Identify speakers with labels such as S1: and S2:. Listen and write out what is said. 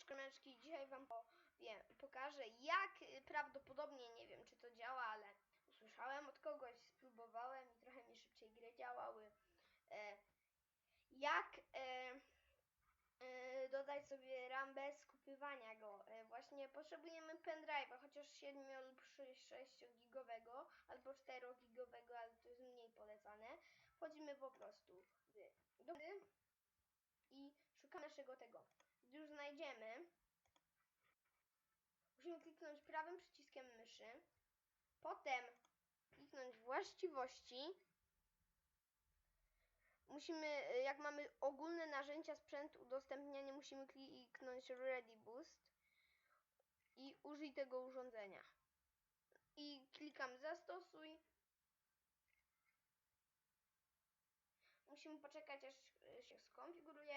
S1: Siemaneczko, meczki, dzisiaj wam powiem, pokażę jak y, prawdopodobnie, nie wiem czy to działa, ale usłyszałem od kogoś, spróbowałem i trochę mi szybciej gry działały. E, jak e, e, dodać sobie RAM bez kupywania go. Właśnie potrzebujemy pendrive'a, chociaż 7 lub 6 gigowego albo 4 gigowego, ale to jest mniej polecane. Wchodzimy po prostu w, do i szukamy naszego tego. Znajdziemy, musimy kliknąć prawym przyciskiem myszy, potem kliknąć właściwości. Musimy, y, jak mamy ogólne narzędzia sprzęt udostępnianie, musimy kliknąć Ready Boost i użyj tego urządzenia. I klikam zastosuj. Musimy poczekać aż się skonfiguruje.